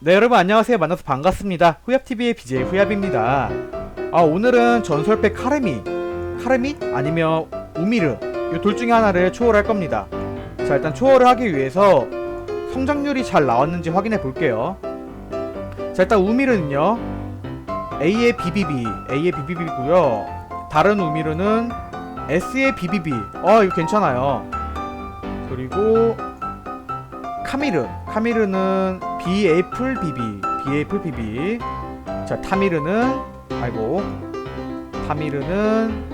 네 여러분 안녕하세요. 만나서 반갑습니다. 후얍TV의 BJ 후얍입니다. 아 오늘은 전설팩 카르미 카르미? 아니면 우미르 이 둘 중에 하나를 초월할 겁니다. 자 일단 초월을 하기 위해서 성장률이 잘 나왔는지 확인해 볼게요. 자 일단 우미르는요 A의 BBB A의 BBB고요. 다른 우미르는 S의 BBB 어 이거 괜찮아요. 그리고 카미르 카미르는 B 애플 BB B 애플 BB 자 타미르는 아이고 타미르는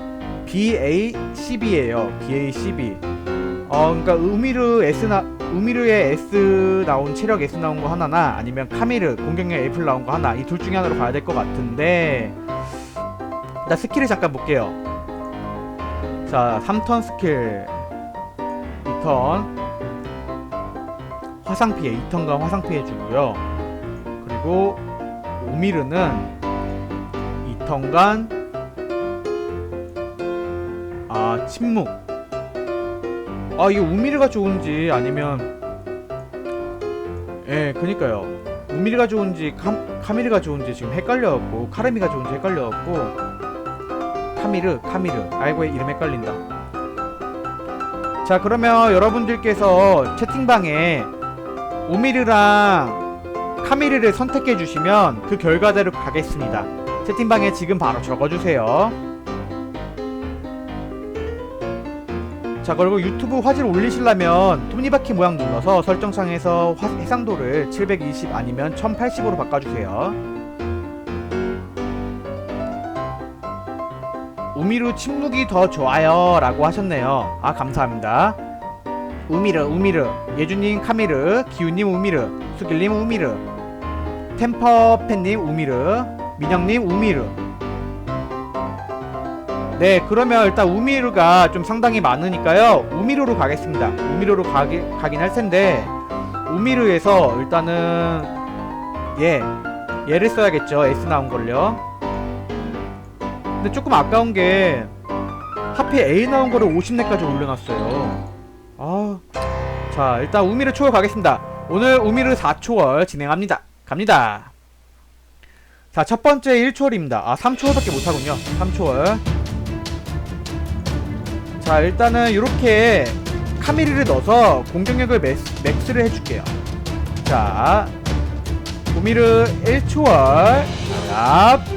BACB예요. BACB 어 그러니까 우미르 S 나 우미르의 S 나온 체력 S 나온 거 하나나 아니면 카미르 공격력 애플 나온 거 하나 이 둘 중에 하나로 가야 될 것 같은데 나 스킬을 잠깐 볼게요. 자 3턴 스킬. 2턴 화상 피해 2턴간 화상 피해 주고요. 그리고 오미르는 2턴간 아 침묵. 아 이게 우미르가 좋은지 아니면 예 그니까요. 우미르가 좋은지 카, 카미르가 좋은지 지금 헷갈려갖고 카르미가 좋은지 헷갈려갖고 카미르 카미르 아이고 이름 헷갈린다. 자 그러면 여러분들께서 채팅방에 오미르랑 카미르를 선택해 주시면 그 결과대로 가겠습니다. 채팅방에 지금 바로 적어주세요. 자 그리고 유튜브 화질 올리시려면 톱니바퀴 모양 눌러서 설정창에서 화- 해상도를 720 아니면 1080으로 바꿔주세요. 우미르 침묵이 더 좋아요 라고 하셨네요. 아 감사합니다. 우미르 우미르. 예주님 카미르 기우님 우미르 수길님 우미르 템퍼팬님 우미르 민영님 우미르. 네 그러면 일단 우미르가 좀 상당히 많으니까요. 우미르로 가겠습니다. 우미르로 가기, 가긴 할 텐데 우미르에서 일단은 예 얘를 써야겠죠. S 나온 걸요. 근데 조금 아까운 게 하필 A 나온 거를 50렙까지 올려놨어요. 아, 자 일단 우미르 초월 가겠습니다. 오늘 우미르 4초월 진행합니다. 갑니다. 자 첫 번째 1초월입니다. 아 3초월밖에 못하군요. 3초월. 자 일단은 이렇게 카미르를 넣어서 공격력을 맥스, 맥스를 해줄게요. 자 우미르 1초월. 야.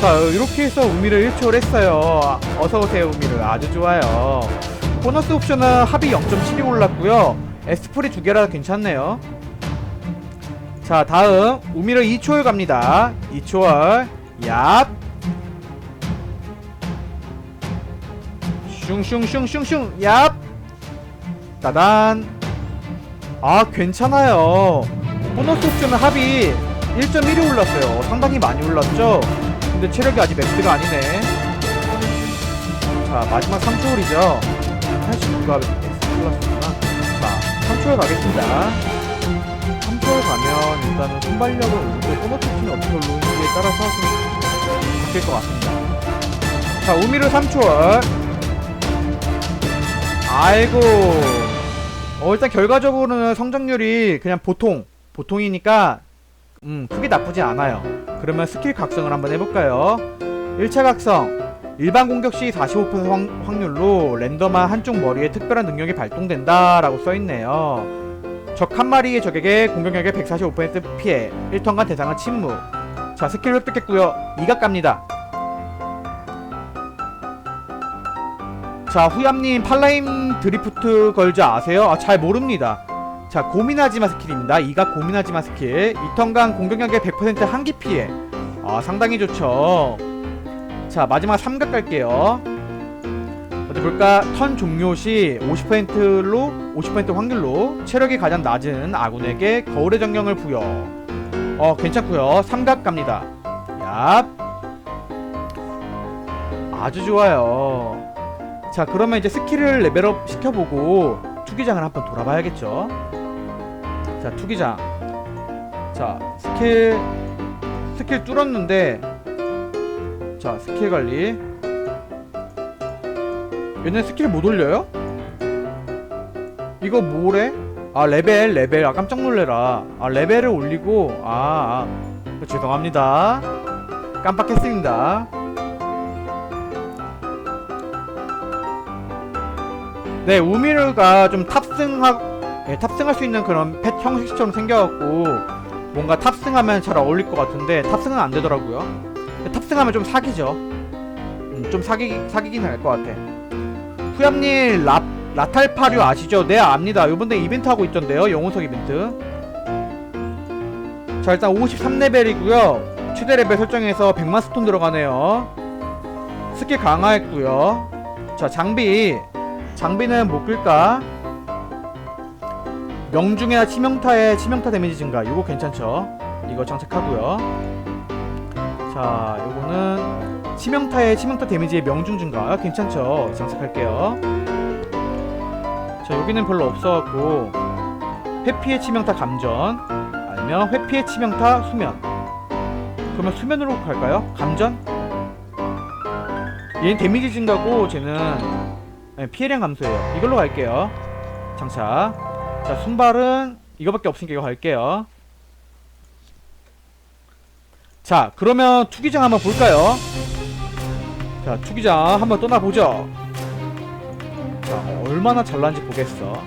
자 이렇게 해서 우미를 1초를 했어요. 어서오세요 우미를. 아주 좋아요. 보너스 옵션은 합이 0.7이 올랐고요. 에스프리 두 개라 괜찮네요. 자 다음 우미를 2초월 갑니다. 2초월 얍. 슝슝슝슝슝 얍. 따단. 아 괜찮아요. 보너스 옵션은 합이 1.1이 올랐어요. 상당히 많이 올랐죠 근데 체력이 아직 맥스가 아니네. 자 마지막 3초월이죠. 89가 맥스 플러스구나 자 3초월 가겠습니다. 3초월 가면 일단은 순발력을 오르고 보너스팀이 어떻게 올라오는지에 따라서 좀 바뀔 것 같습니다. 자 우미르 3초월. 아이고. 어 일단 결과적으로는 성장률이 그냥 보통 보통이니까 음 크게 나쁘지 않아요. 그러면 스킬 각성을 한번 해볼까요? 1차 각성. 일반 공격 시 45% 확, 확률로 랜덤한 한쪽 머리에 특별한 능력이 발동된다 라고 써있네요. 적 한 마리의 적에게 공격력의 145% 피해. 1턴간 대상은 침묵. 자 스킬 획득했고요. 2각 갑니다. 자 후얌님 팔라임 드리프트 걸즈 아세요? 아, 잘 모릅니다 자 고민하지마 스킬입니다. 이가 고민하지마 스킬. 2턴간 공격력의 100% 한기 피해. 아 상당히 좋죠. 자 마지막 3각 갈게요. 어디 볼까? 턴 종료 시 50%로 50% 확률로 체력이 가장 낮은 아군에게 거울의 정령을 부여. 어 괜찮고요. 3각 갑니다. 얍. 아주 좋아요. 자 그러면 이제 스킬을 레벨업 시켜보고 투기장을 한번 돌아봐야겠죠 자 투기장 자 스킬 스킬 뚫었는데 자 스킬 관리 얘네 스킬 못 올려요? 이거 뭐래? 아 레벨 레벨 아 깜짝 놀래라 아 레벨을 올리고 아, 아. 죄송합니다 깜빡했습니다 네 우미르가 좀 탑승하 예, 탑승할 수 있는 그런 펫 형식처럼 생겨갖고 뭔가 탑승하면 잘 어울릴 것 같은데 탑승은 안 되더라고요. 탑승하면 좀 사기죠. 음, 좀 사기, 사기긴 할 것 같아. 후얌님 라, 라탈파류 아시죠? 네 압니다. 요번에 이벤트 하고 있던데요 영웅석 이벤트. 자 일단 53레벨이고요. 최대 레벨 설정해서 100만 스톤 들어가네요. 스킬 강화했고요. 자 장비. 장비는 못 끌까? 명중이나 치명타의 치명타 데미지 증가. 요거 괜찮죠? 이거 장착하고요. 자 요거는 치명타의 치명타 데미지의 명중 증가. 괜찮죠? 장착할게요. 자 여기는 별로 없어갖고 회피의 치명타 감전. 아니면 회피의 치명타 수면. 그러면 수면으로 갈까요? 감전? 얘는 데미지 증가고 쟤는 네, 피해량 감소예요. 이걸로 갈게요. 장착 자 순발은 이거밖에 없으니까 이거 갈게요. 자 그러면 투기장 한번 볼까요? 자 투기장 한번 떠나보죠. 자 얼마나 잘난지 보겠어.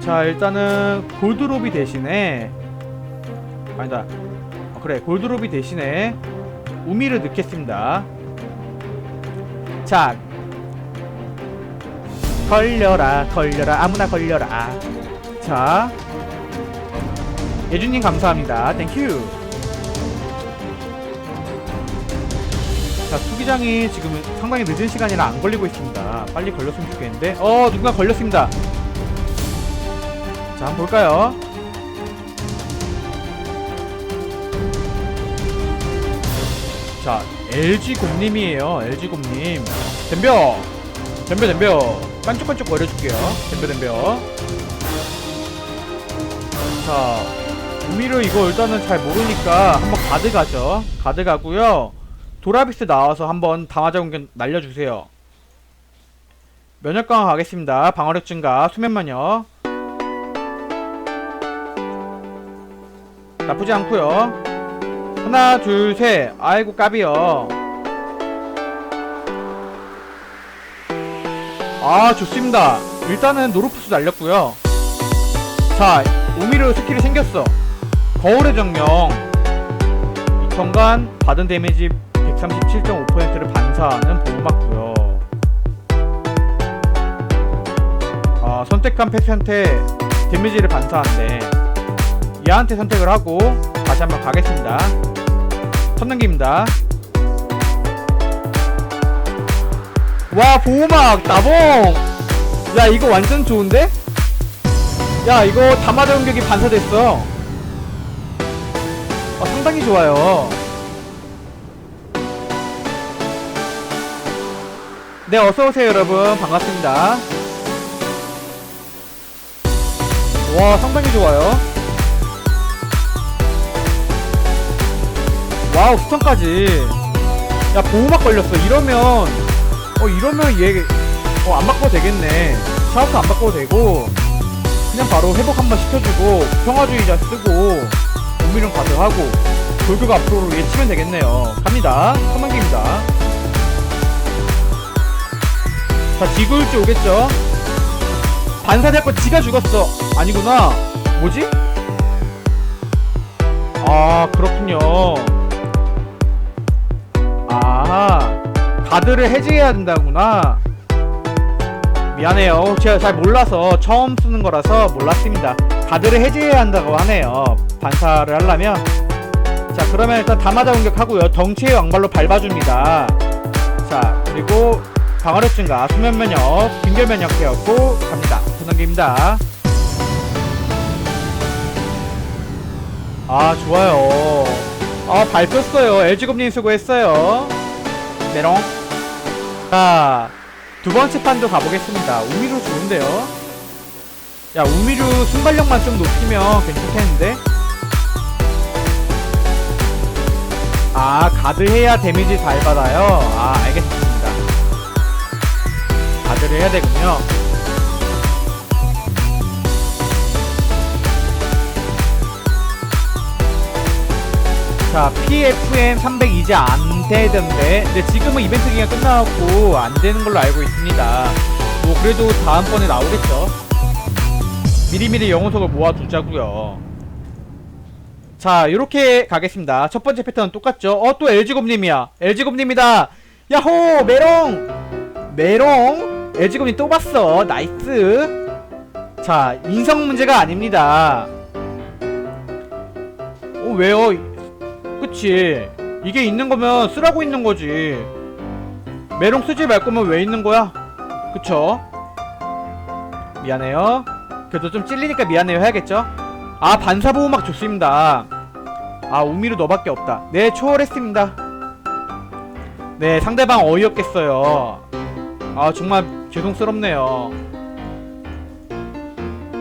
자 일단은 골드로비 대신에 아니다. 어, 그래 골드로비 대신에 우미를 넣겠습니다. 자 걸려라 걸려라 아무나 걸려라. 자 예준님 감사합니다. 땡큐 자 투기장이 지금 상당히 늦은 시간이라 안 걸리고 있습니다. 빨리 걸렸으면 좋겠는데. 어 누군가 걸렸습니다. 자 한번 볼까요? 자 LG 곰님이에요 LG 곰님. 덤벼! 덤벼 덤벼 반쪽반쪽 거려줄게요. 덤벼 덤벼 자 우미를 이거 일단은 잘 모르니까 한번 가드 가죠. 가드 가고요. 도라비스 나와서 한번 당화자 공격 날려주세요. 면역 강화 가겠습니다. 방어력 증가. 수면 면역 나쁘지 않고요. 하나 둘 셋. 아이고 까비요 아 좋습니다. 일단은 노루푸스 날렸고요. 자 우미르 스킬이 생겼어. 거울의 정령. 2천간 받은 데미지 137.5%를 반사하는 보호 맞고요. 아 선택한 패스한테 데미지를 반사한대. 얘한테 선택을 하고 다시 한번 가겠습니다. 선넘기입니다 와 보호막 나봉. 야 이거 완전 좋은데? 야 이거 다마다 공격이 반사됐어. 어, 상당히 좋아요. 네 어서오세요 여러분. 반갑습니다. 와 상당히 좋아요. 와우 스턴까지. 야 보호막 걸렸어. 이러면 어 이러면 얘 어 안 바꿔도 되겠네. 샤워트 안 바꿔도 되고 그냥 바로 회복 한번 시켜주고 평화주의자 쓰고 우미령 가드하고 돌격 앞으로 얘 치면 되겠네요. 갑니다. 선만기입니다. 자 지구일지 오겠죠? 반사될 지가 죽었어. 아니구나. 뭐지? 아 그렇군요 가드를 해제해야 된다구나. 미안해요. 제가 잘 몰라서 처음 쓰는 거라서 몰랐습니다. 가드를 해제해야 한다고 하네요. 반사를 하려면. 자 그러면 일단 다마자 공격하고요. 덩치의 왕발로 밟아줍니다. 자 그리고 방어력 증가. 수면 면역 빙결 면역 되었고 갑니다. 전환기입니다. 아 좋아요. 아 밟혔어요. LG곰님 수고했어요. 메롱 자 두 번째 판도 가보겠습니다. 우미루 좋은데요? 야 우미루 순발력만 좀 높이면 괜찮겠는데? 아 가드 해야 데미지 잘 받아요. 아 알겠습니다. 가드를 해야 되군요 자, PFM 300 이제 안 되던데. 근데 지금은 이벤트 기간 끝나갖고 안 되는 걸로 알고 있습니다. 뭐 그래도 다음번에 나오겠죠. 미리미리 영혼석을 모아두자고요. 자, 이렇게 가겠습니다. 첫 번째 패턴은 똑같죠. 어, 또 LG곰님이야. LG곰님이다. 야호, 메롱. 메롱. LG곰님 또 봤어. 나이스. 자, 인성 문제가 아닙니다. 어, 왜요? 그치. 이게 있는 거면 쓰라고 있는 거지. 메롱 쓰지 말 거면 왜 있는 거야? 그쵸? 미안해요. 그래도 좀 찔리니까 미안해요 해야겠죠? 아, 반사보호막 좋습니다. 아, 우미로 너밖에 없다. 네, 초월했습니다. 네, 상대방 어이없겠어요. 아, 정말 죄송스럽네요.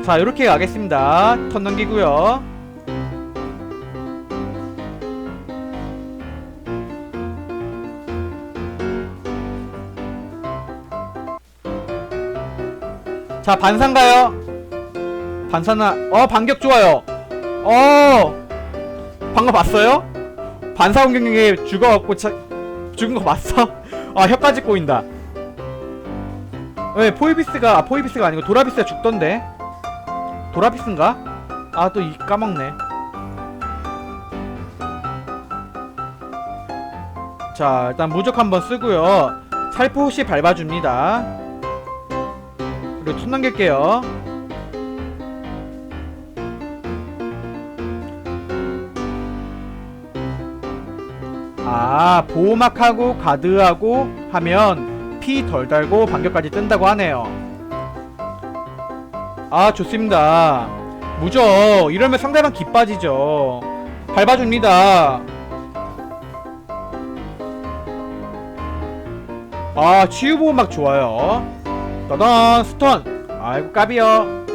자, 이렇게 가겠습니다. 턴 넘기고요. 자 반상 가요. 반사나 어 반격 좋아요. 어 방금 봤어요? 반사 공격력에 죽어갖고 차, 죽은 거 봤어? 아 혀까지 꼬인다. 왜 포이비스가 아 포이비스가 아니고 도라비스가 죽던데? 도라비스인가? 아 또 이 까먹네. 자 일단 무적 한번 쓰고요. 살포시 밟아줍니다 그리고 톤 넘길게요. 아, 보호막하고 가드하고 하면 피 덜 달고 반격까지 뜬다고 하네요. 아, 좋습니다. 무적. 이러면 상대방 기빠지죠. 밟아줍니다. 아, 치유보호막 좋아요. 따단 스턴. 아이고 까비요.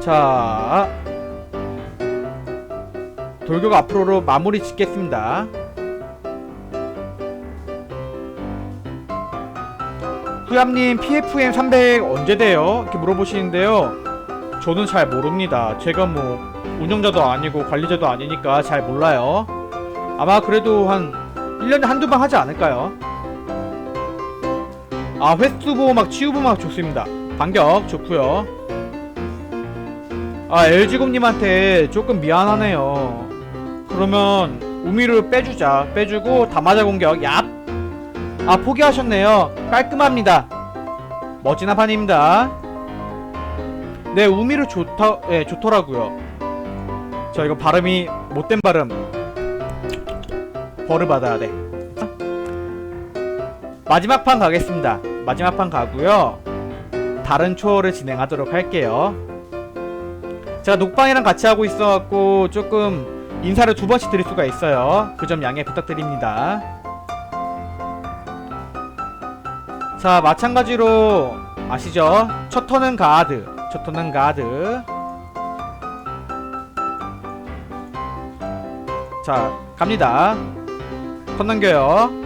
자. 돌격 앞으로로 마무리 짓겠습니다. 후얌님 PFM 300 언제 돼요? 이렇게 물어보시는데요. 저는 잘 모릅니다. 제가 뭐 운영자도 아니고 관리자도 아니니까 잘 몰라요. 아마 그래도 한 1년에 한두 방 하지 않을까요? 아 횟수 보호막 치유 보호막 좋습니다. 반격 좋고요. 아 LG곰님한테 조금 미안하네요. 그러면 우미를 빼주자. 빼주고 다마자 공격. 얍아 포기하셨네요. 깔끔합니다. 멋진 한판입니다. 네 우미를 좋다 예 좋더라고요. 저 이거 발음이 못된 발음. 벌을 받아야 돼. 마지막 판 가겠습니다. 마지막 판 가고요. 다른 초월을 진행하도록 할게요. 제가 녹방이랑 같이 하고 있어갖고 조금 인사를 두 번씩 드릴 수가 있어요. 그 점 양해 부탁드립니다. 자, 마찬가지로 아시죠? 첫 턴은 가드, 첫 턴은 가드. 자, 갑니다. 턴 넘겨요.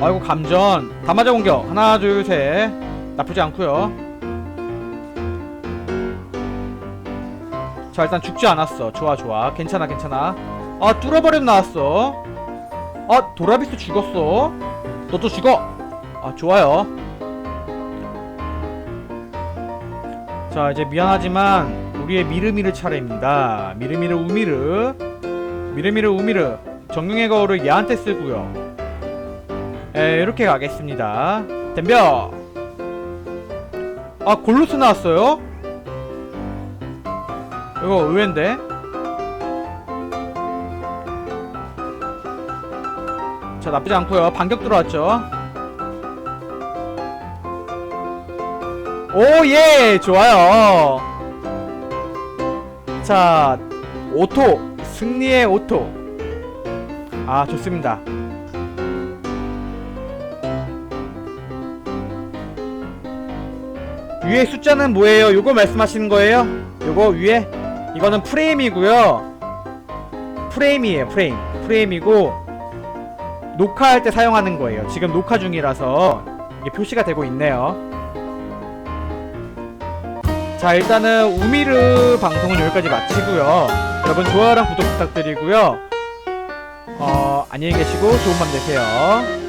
아이고 감전. 다 맞아 공격. 하나 둘 셋. 나쁘지 않고요. 자 일단 죽지 않았어. 좋아 좋아. 괜찮아 괜찮아. 아 뚫어버려 나왔어. 아 도라비스 죽었어. 너도 죽어. 아 좋아요. 자 이제 미안하지만 우리의 미르미르 차례입니다. 미르미르 우미르. 미르미르 우미르. 정령의 거울을 얘한테 쓰고요 에 이렇게 가겠습니다. 덤벼! 아 골로스 나왔어요? 이거 의외인데? 자 나쁘지 않고요. 반격 들어왔죠? 오예! 좋아요. 자 오토. 승리의 오토. 아 좋습니다 위에 숫자는 뭐예요? 요거 말씀하시는 거예요? 요거 위에? 이거는 프레임이고요. 프레임이에요 프레임. 프레임이고 녹화할 때 사용하는 거예요. 지금 녹화 중이라서 이게 표시가 되고 있네요. 자 일단은 우미르 방송은 여기까지 마치고요. 여러분 좋아요랑 구독 부탁드리고요. 어 안녕히 계시고 좋은 밤 되세요